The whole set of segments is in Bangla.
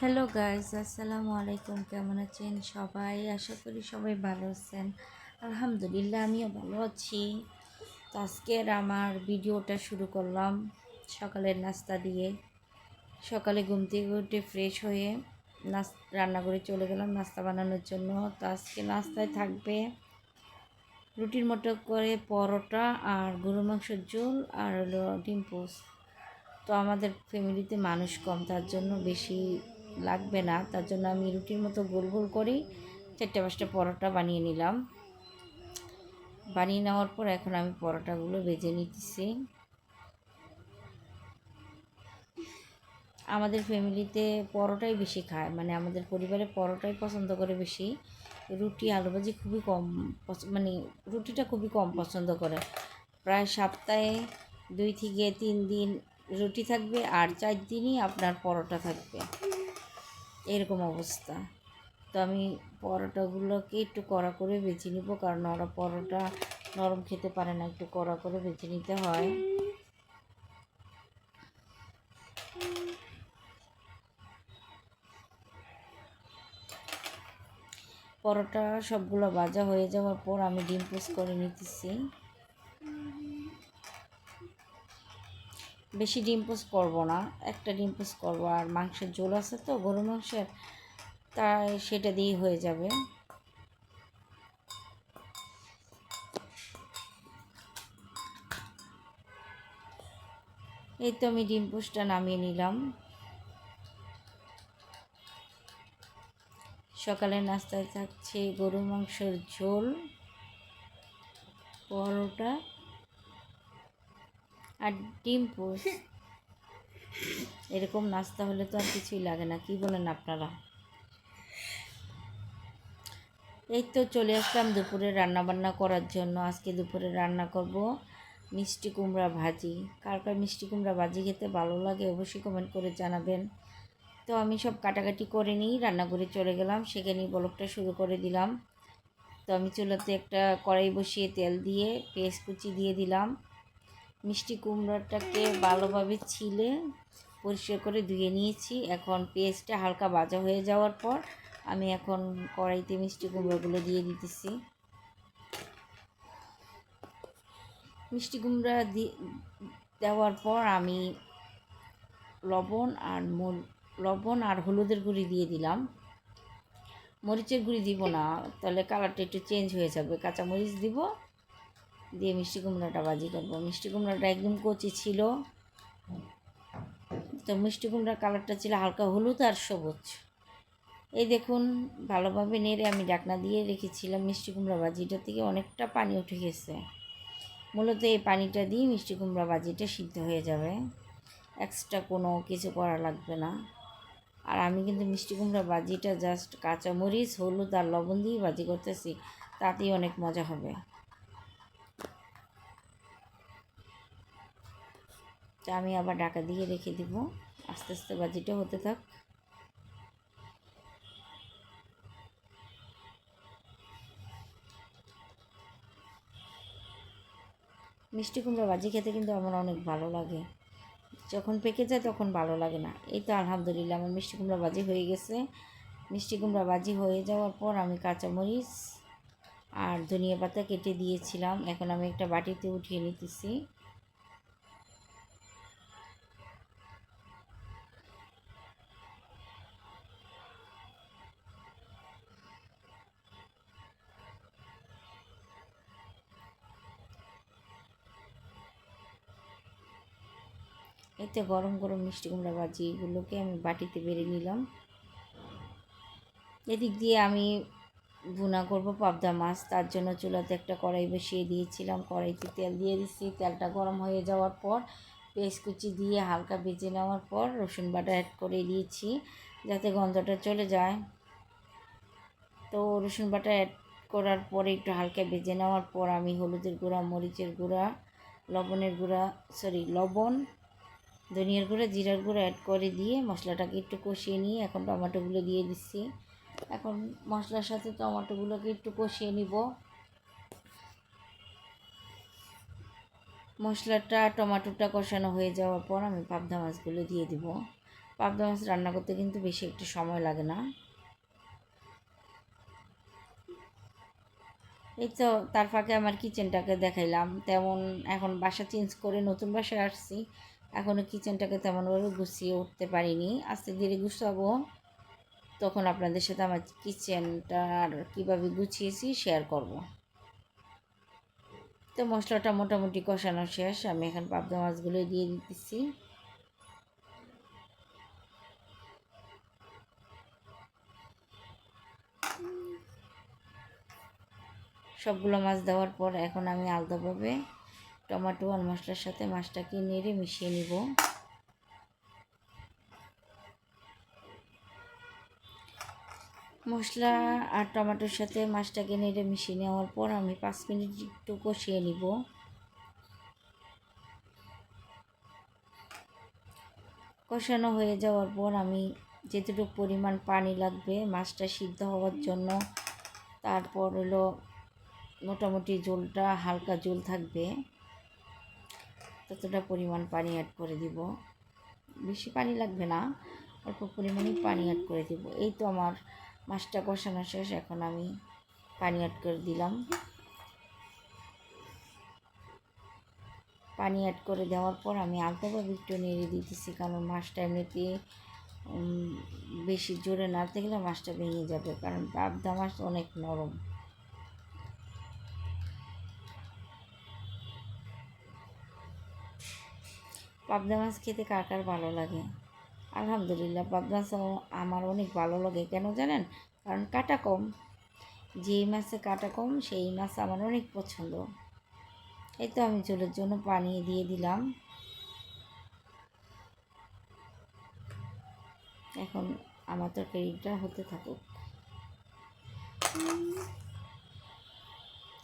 হ্যালো গাইজ আসসালামু আলাইকুম কেমন আছেন সবাই? আশা করি সবাই ভালো আছেন। আলহামদুলিল্লাহ, আমিও ভালো আছি। তো আজকের আমার ভিডিওটা শুরু করলাম সকালের নাস্তা দিয়ে। সকালে ঘুম থেকে উঠে ফ্রেশ হয়ে নাস রান্না করে চলে গেলাম নাস্তা বানানোর জন্য। তো আজকে নাস্তায় থাকবে রুটির মতো করে পরোটা আর গরু মাংসের ঝোল আর হলো ডিম পোস্ট তো আমাদের ফ্যামিলিতে মানুষ কম, তার জন্য বেশি লাগবে না। তার জন্য আমি রুটির মতো গোল গোল করেই চারটে পাঁচটা পরোটা বানিয়ে নিলাম। বানিয়ে নেওয়ার পর এখন আমি পরোটাগুলো ভেজে নিতেছি। আমাদের ফ্যামিলিতে পরোটাই বেশি খায়। মানে আমাদের পরিবারে পরোটাই পছন্দ করে বেশি। রুটি, আলু ভাজি খুবই কম মানে রুটিটা খুবই কম পছন্দ করে। প্রায় সপ্তাহে দুই থেকে তিন দিন রুটি থাকবে আর চার দিনই আপনার পরোটা থাকবে। এরকম অবস্থা। তো আমি পরোটাগুলোকে একটু কড়া করে বেছে নিব, কারণ ওরা পরোটা নরম খেতে পারে না, একটু কড়া করে বেছে নিতে হয়। পরোটা সবগুলো ভাজা হয়ে যাওয়ার পর আমি ডিম পোস্ট করে নিতেছি। বেশি ডিম পোস্ট করব না। একটা ডিম পোস্ট করব। আর মাংসের ঝোল আছে তো গরু মাংসের, তাই সেটা দিয়েই হয়ে যাবে। এই তো আমি ডিম নামিয়ে নিলাম। সকালের নাস্তায় থাকছে গরু মাংসের ঝোল, পরোটা। আর ডিম পোস্ট এরকম নাস্তা হলে তো আর কিছুই লাগে না, কি বলেন আপনারা? এই তো চলে আসলাম দুপুরে রান্না বান্না করার জন্য। আজকে দুপুরে রান্না করব মিষ্টি কুমড়া ভাজি। কার কার মিষ্টি কুমড়া ভাজি খেতে ভালো লাগে অবশ্যই কমেন্ট করে জানাবেন। তো আমি সব কাটাকাটি করে নিই রান্না করে চলে গেলাম, সেখানেই বলকটা শুরু করে দিলাম। তো আমি চুলাতে একটা কড়াই বসিয়ে তেল দিয়ে পেঁয়াজ কুচি দিয়ে দিলাম। মিষ্টি কুমড়োটাকে ভালোভাবে ছিলে, পরিষ্কার করে ধুয়ে নিয়েছি। এখন পেঁয়াজটা হালকা ভাজা হয়ে যাওয়ার পর আমি এখন কড়াইতে মিষ্টি কুমড়োগুলো দিয়ে দিতেছি। মিষ্টি কুমড়া দেওয়ার পর আমি লবণ আর লবণ আর হলুদের গুঁড়ি দিয়ে দিলাম। মরিচের গুঁড়ি দিব না, তাহলে কালারটা একটু চেঞ্জ হয়ে যাবে। কাঁচা মরিচ দিব দিয়ে মিষ্টি কুমড়াটা ভাজি করব। মিষ্টি কুমড়াটা একদম কচি ছিল। তো মিষ্টি কুমড়ার কালারটা ছিল হালকা হলুদ আর সবুজ। এই দেখুন, ভালোভাবে নেড়ে আমি ডাকনা দিয়ে রেখেছিলাম মিষ্টি কুমড়া ভাজিটা থেকে। অনেকটা পানি উঠে গেছে। মূলত এই পানিটা দিয়ে মিষ্টি কুমড়া ভাজিটা সিদ্ধ হয়ে যাবে। এক্সট্রা কোনো কিছু করা লাগবে না। আর আমি কিন্তু মিষ্টি কুমড়া ভাজিটা জাস্ট কাঁচামরিচ, হলুদ আর লবণ দিয়ে ভাজি করতেছি। তাতেই অনেক মজা হবে। তা আমি আবার ঢাকা দিয়ে রেখে দিব। আস্তে আস্তে বাজিটা হতে থাক। মিষ্টি কুমড়া ভাজি খেতে কিন্তু আমার অনেক ভালো লাগে। যখন পেকে যায় তখন ভালো লাগে না। এই তো আলহামদুলিল্লাহ আমার মিষ্টি কুমড়া ভাজি হয়ে গেছে। মিষ্টি কুমড়া ভাজি হয়ে যাওয়ার পর আমি কাঁচামরিচ আর ধনিয়া পাতা কেটে দিয়েছিলাম। এখন আমি একটা বাটিতে উঠিয়ে নিতেছি। এতে গরম গরম মিষ্টি কুমড়া ভাজি এগুলোকে আমি বাটিতে বেড়ে নিলাম। এদিক দিয়ে আমি ভুনা করব পাবদা মাছ, তার জন্য চুলাতে একটা কড়াই বসিয়ে দিয়েছিলাম। কড়াইতে তেল দিয়ে দিচ্ছি। তেলটা গরম হয়ে যাওয়ার পর পেস্ট কুচি দিয়ে হালকা ভেজে নেওয়ার পর রসুন বাটা অ্যাড করে দিয়েছি যাতে গন্ধটা চলে যায়। তো রসুন বাটা অ্যাড করার পরে একটু হালকা ভেজে নেওয়ার পর আমি হলুদের গুঁড়া, মরিচের গুঁড়া, লবণের গুঁড়া সরি লবণ ধনিয়ার গুঁড়া, জিরার গুঁড়ো অ্যাড করে দিয়ে মশলাটাকে একটু কষিয়ে নিয়ে এখন টমেটোগুলো দিয়ে দিচ্ছি। এখন মশলার সাথে টমেটোগুলোকে একটু কষিয়ে নিব। মশলাটা, টমেটোটা কষানো হয়ে যাওয়ার পর আমি পাবদা মাছগুলো দিয়ে দিব। পাবদা মাছ রান্না করতে কিন্তু বেশি একটু সময় লাগে না। এই তো তার ফাঁকে আমার কিচেনটাকে দেখাইলাম। তেমন এখন বাসা চেঞ্জ করে নতুন বাসায় আসছি। এখনও কিচেনটাকে তেমনভাবে গুছিয়ে উঠতে পারিনি। আস্তে ধীরে গুছাবো। তখন আপনাদের সাথে আমার কিচেনটা আর কীভাবে গুছিয়েছি শেয়ার করব। তো মশলাটা মোটামুটি কষানো শেষ। আমি এখন পাবদা মাছগুলো দিয়ে দিতেছি। সবগুলো মাছ দেওয়ার পর এখন আমি আলাদাভাবে টমেটো আর মশলার সাথে মাছটাকে নেড়ে মিশিয়ে নিব। মশলা আর টমেটোর সাথে মাছটাকে নেড়ে মিশিয়ে নেওয়ার পর আমি পাঁচ মিনিট একটু কষিয়ে নিব। কষানো হয়ে যাওয়ার পর আমি যেটুকু পরিমাণ পানি লাগবে মাছটা সিদ্ধ হওয়ার জন্য, তারপর হলো মোটামুটি জলটা হালকা জল থাকবে। ততটা পরিমাণ পানি অ্যাড করে দিব। বেশি পানি লাগবে না, অল্প পরিমাণে পানি অ্যাড করে দিব। এই তো আমার মাছটা কষানো শেষ, এখন আমি পানি অ্যাড করে দিলাম। পানি অ্যাড করে দেওয়ার পর আমি আলতাভাবে একটু নেড়ে দিতেছি, কারণ মাছটা এমনিতে বেশি জোরে নাড়তে গেলে মাছটা ভেঙে যাবে, কারণ পাবদা মাছ অনেক নরম। পাবদা মাছ খেতে কার কার ভালো লাগে? আলহামদুলিল্লাহ, পাবদা মাছ আমার অনেক ভালো লাগে। কেন জানেন? কারণ কাটা কম। যেই মাছে কাটা কম, সেই মাছ আমার অনেক পছন্দ। এই তো আমি চুলের জন্য পানি দিয়ে দিলাম। এখন আমার তো তরকারিটা হতে থাকুক।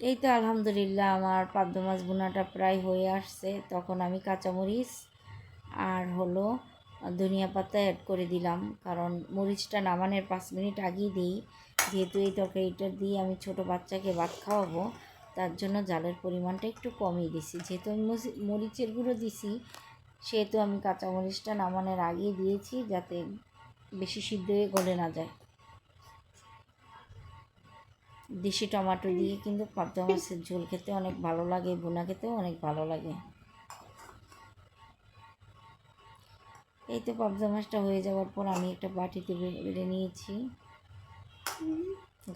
এই তো আলহামদুলিল্লাহ, আমার পাবদা মাছ বোনাটা প্রায় হয়ে আসছে। তখন আমি কাঁচামরিচ আর হলো ধনিয়া পাতা অ্যাড করে দিলাম। কারণ মরিচটা নামানোর পাঁচ মিনিট আগেই দিই। যেহেতু এই তরকারিটা দিয়ে আমি ছোট বাচ্চাকে ভাত খাওয়াবো, তার জন্য জালের পরিমাণটা একটু কমই দিছি। যেহেতু আমি মরিচের গুঁড়ো দিছি, সেহেতু আমি কাঁচামরিচটা নামানোর আগেই দিয়েছি যাতে বেশি সিদ্ধ হয়ে গলে না যায়। দেশি টমাটো দিয়ে কিন্তু পাবদা মাছের ঝোল খেতে অনেক ভালো লাগে বোনা খেতেও অনেক ভালো লাগে। এই তো পাবদা মাছটা হয়ে যাওয়ার পর আমি একটা বাটিতে বেড়ে নিয়েছি।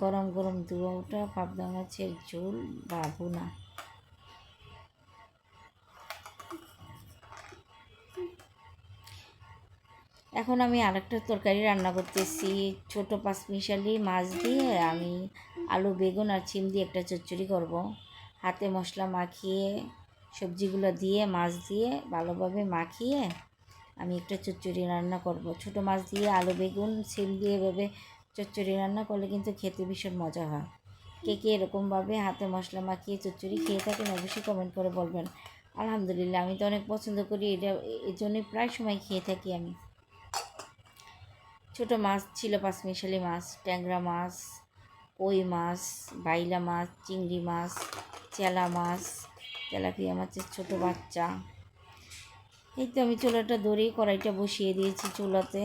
গরম গরম দুয়া ওটা পাবদা মাছের ঝোল বা বোনা এখন আমি আরেকটা তরকারি রান্না করতেছি। ছোট পাঁচমিশালি মাছ দিয়ে আমি আলু, বেগুন আর চিম দিয়ে একটা চচ্চড়ি করব। হাতে মশলা মাখিয়ে, সবজিগুলো দিয়ে, মাছ দিয়ে ভালোভাবে মাখিয়ে আমি একটা চচ্চড়ি রান্না করব। ছোট মাছ দিয়ে আলু, বেগুন সিম দিয়ে এভাবে চচ্চড়ি রান্না করলে কিন্তু খেতে ভীষণ মজা হয়। কে কে এরকমভাবে হাতে মশলা মাখিয়ে চচ্চড়ি খেয়ে থাকেন অবশ্যই কমেন্ট করে বলবেন। আলহামদুলিল্লাহ, আমি তো অনেক পছন্দ করি, এটা এর জন্যই প্রায় সময় খেয়ে থাকি আমি। ছোট মাছ ছিল পাঁচমিশালি মাছ, ট্যাংরা মাছ, কই মাছ, বাইলা মাছ, চিংড়ি মাছ, চেলা মাছ, তেলাপিয়া মাছের ছোট বাচ্চা। এই তো আমি চুলাটা দড়ি কড়াইটা বসিয়ে দিয়েছি চুলাতে।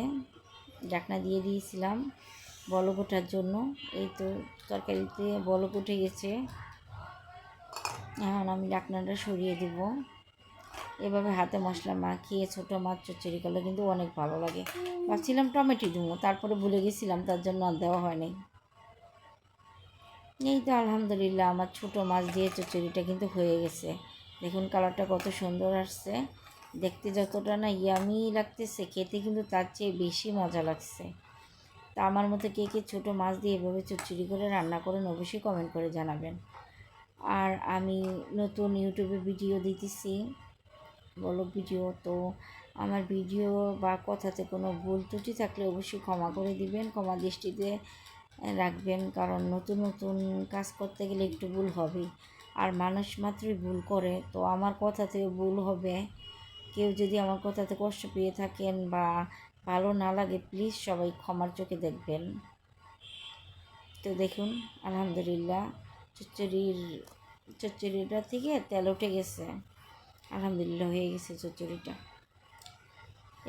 ডাকনা দিয়ে দিয়েছিলাম বলক ওঠার জন্য। এই তো তরকারিতে বলক উঠে গেছে। এখন আমি ডাকনাটা সরিয়ে দেব। এভাবে হাতে মশলা মাখিয়ে ছোটো মাছ চচ্চড়ি করলে কিন্তু অনেক ভালো লাগে। ভাবছিলাম টমেটো দেবো, তারপরে ভুলে গেছিলাম, তার জন্য আর দেওয়া হয়নি। এই তো আলহামদুলিল্লাহ, আমার ছোটো মাছ দিয়ে চচ্চড়িটা কিন্তু হয়ে গেছে। দেখুন কালারটা কত সুন্দর আসছে। দেখতে যতটা না ইয়ামি লাগতেছে, খেতে কিন্তু তার চেয়ে বেশি মজা লাগছে। তা আমার মতো কে কে ছোটো মাছ দিয়ে এভাবে চচ্চড়ি করে রান্না করেন অবশ্যই কমেন্ট করে জানাবেন। আর আমি নতুন ইউটিউবে ভিডিও দিতেছি, বলো ভিডিও তো আমার ভিডিও বা কথাতে কোনো ভুল ত্রুটি থাকলে অবশ্যই ক্ষমা করে দিবেন, ক্ষমা দৃষ্টিতে রাখবেন, কারণ নতুন নতুন কাজ করতে গেলে একটু ভুল হবে আর মানুষ মাত্রই ভুল করে, তো আমার কথাতে ভুল হবে। কেউ যদি আমার কথাতে কষ্ট পেয়ে থাকেন বা ভালো না লাগে প্লিজ সবাই ক্ষমার চোখে দেখবেন। তো দেখুন, আলহামদুলিল্লাহ, চচ্চড়ির, চচ্চড়িটা থেকে তেল উঠে গেছে। আলহামদুলিল্লাহ হয়ে গেছে চচ্চড়িটা।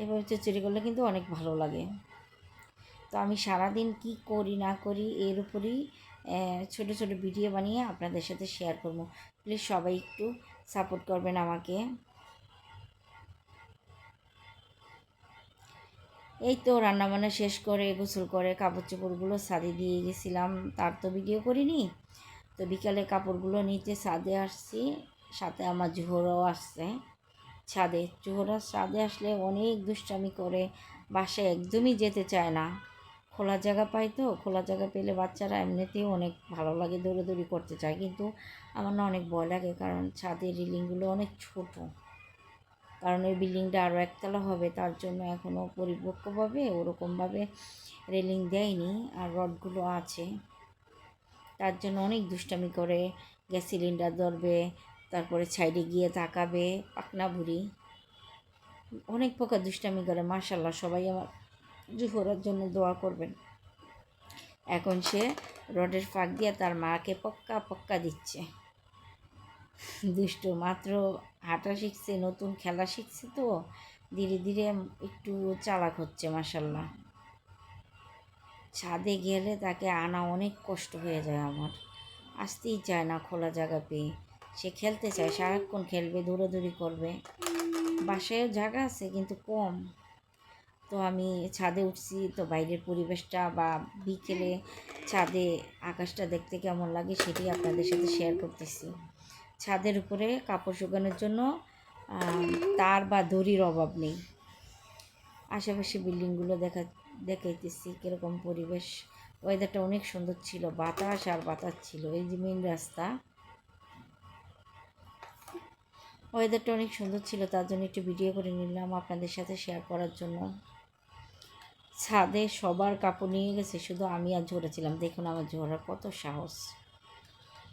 এভাবে চচ্চড়ি করলে কিন্তু অনেক ভালো লাগে। তো আমি সারাদিন কি করি, না করি, এর উপরই ছোট ছোট ভিডিও বানিয়ে আপনাদের সাথে শেয়ার করব। প্লিজ সবাই একটু সাপোর্ট করবেন আমাকে। এই তো রান্নাবান্না শেষ করে গোসল করে কাপড় চোপড়গুলো সাদে দিয়ে গেছিলাম। তার তো ভিডিও করিনি। তো বিকালে কাপড়গুলো নিতে সাদে আসছি। সাথে আমার জোহরও আসছে ছাদে। জোহরা ছাদে আসলে অনেক দুষ্টামি করে। বাসায় একদমই যেতে চায় না। খোলা জায়গা পাই তো, খোলা জায়গা পেলে বাচ্চারা এমনিতেই অনেক ভালো লাগে, দৌড়াদৌড়ি করতে চায়। কিন্তু আমার না অনেক ভয় লাগে কারণ ছাদের রিলিংগুলো অনেক ছোট। কারণ ওই বিল্ডিংটা আরও একতলা হবে, তার জন্য এখনও পরিপক্কভাবে ওরকমভাবে রেলিং দেয়নি আর রডগুলো আছে। তার জন্য অনেক দুষ্টামি করে, গ্যাস সিলিন্ডার ধরবে, তারপরে সাইডে গিয়ে তাকাবে পাকনা বুড়ি অনেক প্রকার দুষ্টামি করে মার্শাল্লাহ সবাই আমার জুহরের জন্য দোয়া করবেন। এখন সে রডের ফাঁক দিয়ে তার মাকে পক্কা পক্কা দিচ্ছে। দুষ্ট মাত্র হাঁটা শিখছে, নতুন খেলা শিখছে তো, ধীরে ধীরে একটু চালাক হচ্ছে মাসাল্লাহ ছাদে গেলে তাকে আনা অনেক কষ্ট হয়ে যায় আমার। আসতেই চায় না খোলা জায়গা পেয়ে। সে খেলতে চায়, সারাক্ষণ খেলবে, দৌড়াদৌড়ি করবে। বাসায়ও জায়গা আছে, কিন্তু কম। তো আমি ছাদে উঠছি, তো বাইরের পরিবেশটা বা বিকেলে ছাদে আকাশটা দেখতে কেমন লাগে সেটি আপনাদের সাথে শেয়ার করতেছি। ছাদের উপরে কাপড় শুকানোর জন্য তার বা দড়ির অভাব নেই। আশেপাশে বিল্ডিংগুলো দেখা, দেখাইতেছি কীরকম পরিবেশ। ওয়েদারটা অনেক সুন্দর ছিল, বাতাস আর বাতাস ছিল, এই যে মেন রাস্তা। ওয়েদারটা অনেক সুন্দর ছিল, তার জন্য একটু ভিডিও করে নিলাম আপনাদের সাথে শেয়ার করার জন্য। ছাদে সবার কাপড় নিয়ে গেছে, শুধু আমি আর ঝরেছিলাম দেখুন আমার ঝরার কত সাহস।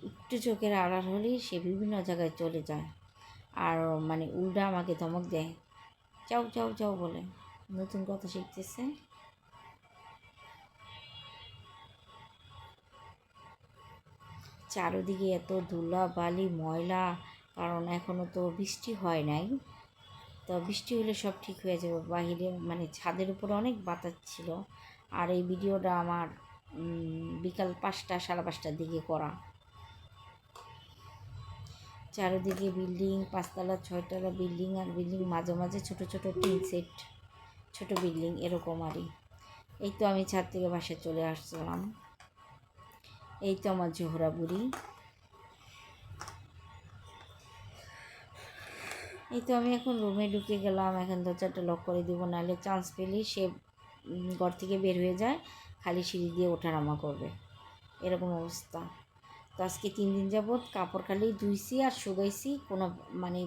একটু চোখের আড়াল হলেই সে বিভিন্ন জায়গায় চলে যায়। আর মানে উল্টা আমাকে ধমক দেয়, চাও চাও চাও বলে। নতুন কথা শিখতেছে। চারোদিকে এত ধুলা বালি ময়লা, কারণ এখনও তো বৃষ্টি হয় নাই। তো বৃষ্টি হলে সব ঠিক হয়ে যাবে। বাহিরে মানে ছাদের উপরে অনেক বাতাস ছিল। আর এই ভিডিওটা আমার বিকাল পাঁচটা, সাড়ে পাঁচটার দিকে করা। চারিদিকে বিল্ডিং, পাঁচতলা, ছয়তলা বিল্ডিং আর বিল্ডিং, মাঝে মাঝে ছোট ছোট টিন সেট, ছোট বিল্ডিং, এরকম আরই এই তো আমি ছাদ থেকে বাসায় চলে আসছিলাম এই তো আমার জোহরা বুড়ি। এই তো আমি এখন রুমে ঢুকে গেলাম, এখন দরজাটা লক করে দিব, নাহলে চান্স পেলেই সে ঘর থেকে বের হয়ে যায়, খালি সিঁড়ি দিয়ে ওঠানামা করবে। এরকম অবস্থা। তো আজকে তিন দিন যাবৎ কাপড় খালি ধুইছি আর শুকাইছি, কোনো মানে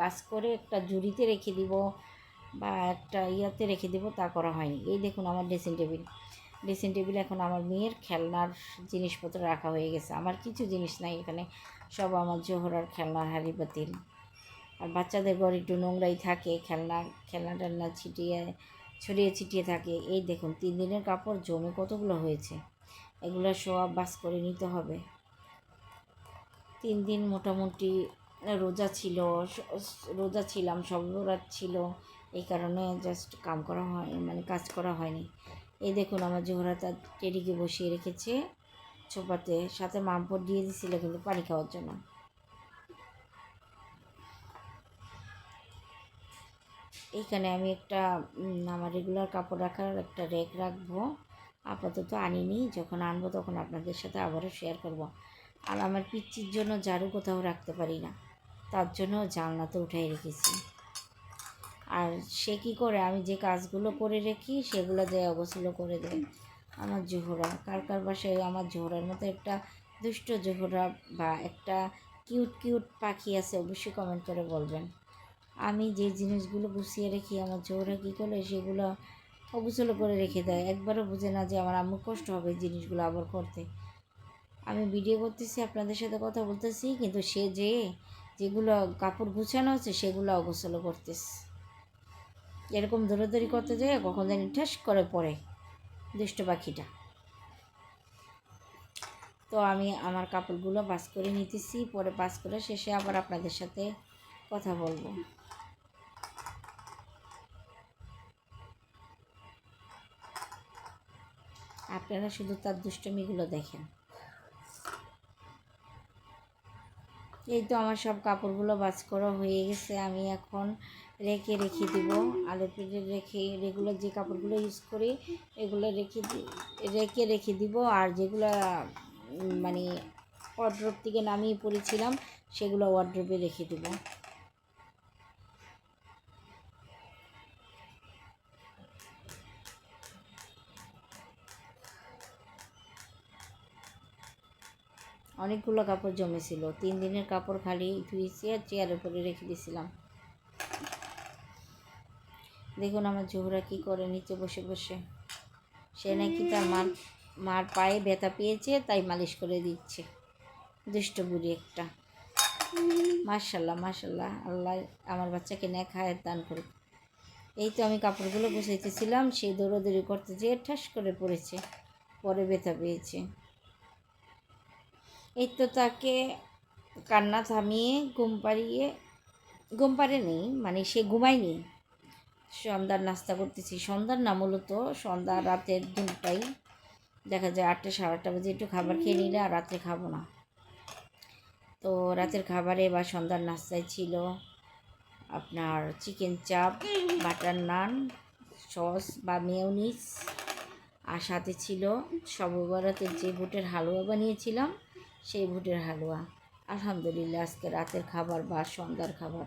বাস করে একটা জুড়িতে রেখে দিব বা একটা ইয়াতে রেখে দিব, তা করা হয়নি। এই দেখুন আমার ড্রেসিং টেবিল ড্রেসিং টেবিল এখন আমার মেয়ের খেলনার জিনিসপত্র রাখা হয়ে গেছে। আমার কিছু জিনিস নাই এখানে, সব আমার জোহরার খেলনার হাড়ি বাতিল। আর বাচ্চাদের ঘর একটু নোংরাই থাকে, খেলনা খেলনা টেলনা ছিটিয়ে, ছড়িয়ে ছিটিয়ে থাকে। এই দেখুন, তিন দিনের কাপড় জমে কতগুলো হয়েছে? এগুলো সব বাস করে নিতে হবে। তিন দিন মোটামুটি রোজা ছিল রোজা ছিলাম সব রাত ছিল। এই কারণে জাস্ট কাম করা হয় মানে কাজ করা হয়নি। এই দেখুন আমার জোহরা তার টেডিকে বসিয়ে রেখেছে ছোপাতে সাথে মামপট দিয়ে দিছিল কিন্তু পানি খাওয়ার জন্য। এইখানে আমি একটা আমার রেগুলার কাপড় রাখার একটা রেক রাখব। আপাতত আনিনি, যখন আনব তখন আপনাদের সাথে আবারও শেয়ার করব। আর আমার পিচ্চির জন্য ঝাড়ু কোথাও রাখতে পারি না। তার জন্য জানলাতে উঠাই রেখেছি। আর সে কী করে? আমি যে কাজগুলো করে রেখি, সেগুলো যে অবসর করে দেয়। আমার জোহরা, কার কার বাসায় আমার জোহরার মতো একটা দুষ্ট জোহরা বা একটা কিউট কিউট পাখি আছে, অবশ্যই কমেন্ট করে বলবেন। আমি যে জিনিসগুলো গুছিয়ে রেখি, আমার জোহরা কী করে? সেগুলো অগুছলো করে রেখে দেয়। একবারও বুঝে না যে আমার আম্মু কষ্ট হবে জিনিসগুলো আবার করতে। আমি ভিডিও করতেছি, আপনাদের সাথে কথা বলতেছি, কিন্তু সে যে যেগুলো কাপড় গুছানো আছে সেগুলো অগোসলো করতেছে। এরকম দৌড়াদৌড়ি করতে যেয়ে কখন জানি ঠাস করে পড়ে দুষ্ট পাখিটা। তো আমি আমার কাপড়গুলো পাস করে নিতেছি, পরে পাস করে শেষে আবার আপনাদের সাথে কথা বলব। আপনারা শুধু তার দুষ্টমিগুলো দেখেন। এই তো আমার সব কাপড়গুলো বাজ করা হয়ে গেছে, আমি এখন রেখে রেখে দিব। আলু পেটে রেখে রেগুলার যে কাপড়গুলো ইউজ করি, এগুলো রেখে রেখে রেখে দিব। আর যেগুলো মানে ওয়ার্ড্রোপ থেকে নামিয়ে পড়েছিলাম, সেগুলো ওয়ার্ড্রোপে রেখে দিব। অনেকগুলো কাপড় জমেছিল। তিন দিনের কাপড় খালি ধুয়েছি আর চেয়ারের উপরে রেখে দিয়েছিলাম। দেখুন আমার জোহরা কি করে নিচে বসে বসে। সে নাকি তার মার মার পায়ে ব্যথা পেয়েছে, তাই মালিশ করে দিচ্ছে। দুষ্ট বুড়ি একটা। মার্শাল্লাহ মার্শাল্লাহ আল্লাহ আমার বাচ্চাকে ন্যাক হায়াত দান করুক। এই তো আমি কাপড়গুলো বসাইতেছিলাম সেই দৌড়াদৌড়ি করতে যেয়ে ঠাস করে পড়েছে, পরে ব্যথা পেয়েছে। এই তো তাকে কান্না থামিয়ে ঘুম পাড়িয়ে, ঘুম পাড়ে নেই মানে সে ঘুমায়নি। সন্ধ্যার নাস্তা করতেছি। সন্ধ্যার না, মূলত সন্ধ্যা রাতের দুটাই দেখা যায় আটটা, সাড়ে আটটা বাজে, একটু খাবার খেয়ে নিলে আর রাত্রে খাব না। তো রাতের খাবারে বা সন্ধ্যার নাস্তায় ছিল আপনার chicken chaap, butter naan, sauce বা মেয়নিস আর সাথে ছিল সববরাতের যে বুটের হালুয়া বানিয়েছিলাম। সেই বুটের হালুয়া। আলহামদুলিল্লাহ আজকে রাতের খাবার বা সন্ধ্যার খাবার।